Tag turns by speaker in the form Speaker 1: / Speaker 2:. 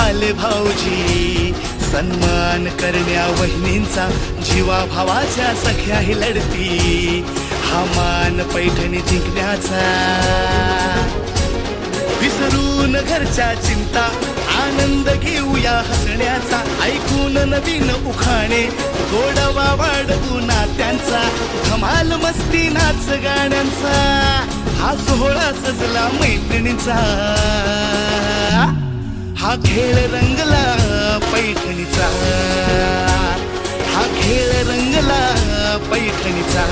Speaker 1: आले भाऊजी सन्मान करण्या वहिनींचा जीवा भावाच्या सख्याही लढती हा मान पैठणी जिंकण्याचा. विसरून घरच्या चिंता आनंद घेऊया हसण्याचा ऐकून नवीन उखाणे. गोडवा वाढवू नात्यांचा धमाल मस्ती नाच गाण्यांचा. हा सोहळा सजला मैत्रिणीचा. हा खेळ रंगला पैठणीचा. हा खेळ रंगला पैठणीचा.